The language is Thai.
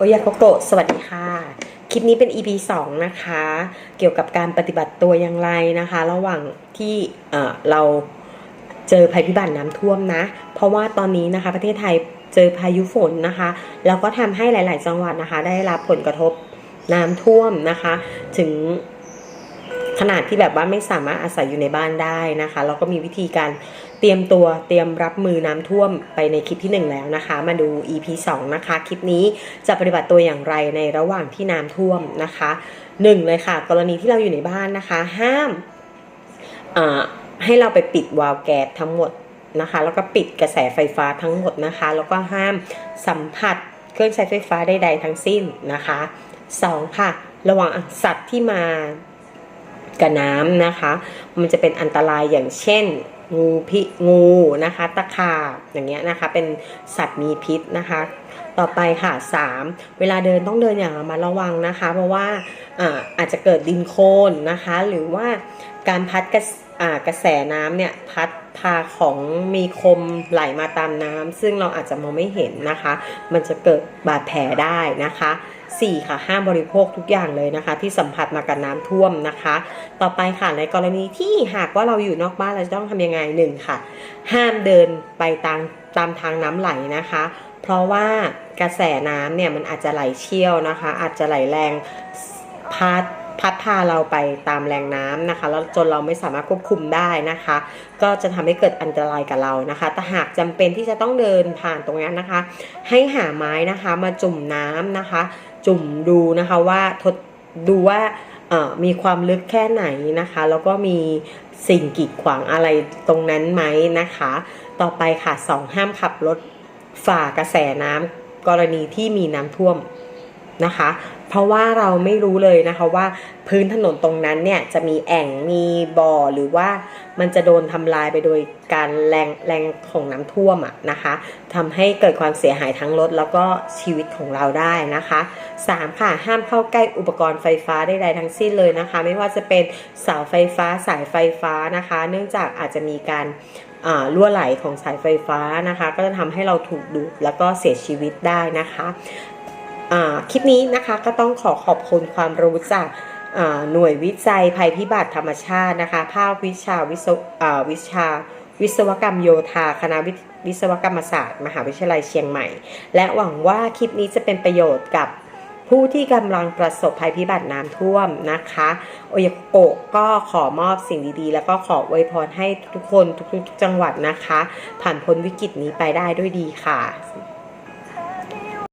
โอยาโกโกะสวัสดีค่ะ คลิปนี้เป็น EP 2 นะคะ เกี่ยวกับการปฏิบัติตัวอย่างไรนะคะ ระหว่างที่เอ่อเราเจอภัยพิบัติน้ำท่วมนะ เพราะว่าตอนนี้นะคะประเทศไทยเจอพายุฝนนะคะ แล้วก็ทำให้หลาย ๆ จังหวัดนะคะ ได้รับผลกระทบน้ำท่วมนะคะ ถึง ขนาดที่แบบว่าไม่สามารถอาศัยอยู่ในบ้านได้นะคะแล้วก็มีวิธีการเตรียมตัวเตรียมรับมือน้ำท่วมไปในคลิปที่ 1 แล้วนะคะ มาดู EP 2 นะคะ คลิปนี้จะปฏิบัติตัวอย่างไรในระหว่างที่น้ำท่วมนะคะหนึ่งเลยค่ะ กรณีที่เราอยู่ในบ้านนะคะ ห้ามให้เราไปปิดวาล์วแก๊สทั้งหมดนะคะ แล้วก็ปิดกระแสไฟฟ้าทั้งหมดนะคะ แล้วก็ห้ามสัมผัสเครื่องใช้ไฟฟ้าใดๆทั้งสิ้นนะคะสองค่ะ ระวังสัตว์ที่มา กับน้ำนะคะ มันจะเป็นอันตรายอย่างเช่น งูพิงูนะคะ ตะขาบอย่างเงี้ยนะคะ เป็นสัตว์มีพิษนะคะ ต่อไปค่ะ 3 เวลาเดินต้องเดินอย่างระมัดระวังนะคะ เพราะว่าอาอาจจะเกิดดินโคลนนะคะ หรือว่าการพัดกระ กระแสน้ำเนี่ยพัดพาของมีคมไหลมาตามน้ำซึ่งเราอาจจะมองไม่เห็นนะคะ มันจะเกิดบาดแผลได้นะคะ 4 ค่ะห้ามบริโภคทุกอย่างเลยนะคะ ที่สัมผัสมากับน้ำท่วมนะคะ ต่อไปค่ะในกรณีที่หากว่าเราอยู่นอกบ้านเราจะต้องทำยังไงหนึ่งค่ะ ห้ามเดินไปตามตามทางน้ำไหลนะคะ เพราะว่ากระแสน้ำเนี่ยมันอาจจะไหลเชี่ยวนะคะ อาจจะไหลแรงพัด พัดพาเราไปตามแรงน้ำนะคะ แล้วจนเราไม่สามารถควบคุมได้นะคะ ก็จะทำให้เกิดอันตรายกับเรานะคะ แต่หากจำเป็นที่จะต้องเดินผ่านตรงนี้นะคะ ให้หาไม้นะคะมาจุ่มน้ำนะคะ จุ่มดูนะคะว่าทดดูว่ามีความลึกแค่ไหนนะคะ แล้วก็มีสิ่งกีดขวางอะไรตรงนั้นไหมนะคะ ต่อไปค่ะสองห้ามขับรถฝ่ากระแสน้ำกรณีที่มีน้ำท่วมนะคะ เพราะว่าเราไม่รู้เลยนะคะว่าพื้นถนนตรงนั้นเนี่ยจะมีแอ่งมีบ่อหรือว่ามันจะโดนทำลายไปโดยการแรงแรงของน้ำท่วมอะนะคะทำให้เกิดความเสียหายทั้งรถแล้วก็ชีวิตของเราได้นะคะ 3 ค่ะห้ามเข้าใกล้อุปกรณ์ไฟฟ้าใดๆทั้งสิ้นเลยนะคะ ไม่ว่าจะเป็นเสาไฟฟ้าสายไฟฟ้านะคะ เนื่องจากอาจจะมีการอ่ารั่วไหลของสายไฟฟ้านะคะ ก็จะทำให้เราถูกดูดแล้วก็เสียชีวิตได้นะคะ คลิปนี้นะคะก็ต้องขอขอบคุณความรู้จากหน่วยวิจัยภัยพิบัติธรรมชาตินะคะภาควิชาวิศวิชาวิศวกรรมโยธา คณะวิวิศวกรรมศาสตร์ มหาวิทยาลัยเชียงใหม่ และหวังว่าคลิปนี้จะเป็นประโยชน์กับผู้ที่กำลังประสบภัยพิบัติน้ำท่วมนะคะ โอยโกก็ขอมอบสิ่งดีๆ แล้วก็ขออวยพรให้ทุกคนทุกๆจังหวัดนะคะ ผ่านพ้นวิกฤตนี้ไปได้ด้วยดีค่ะ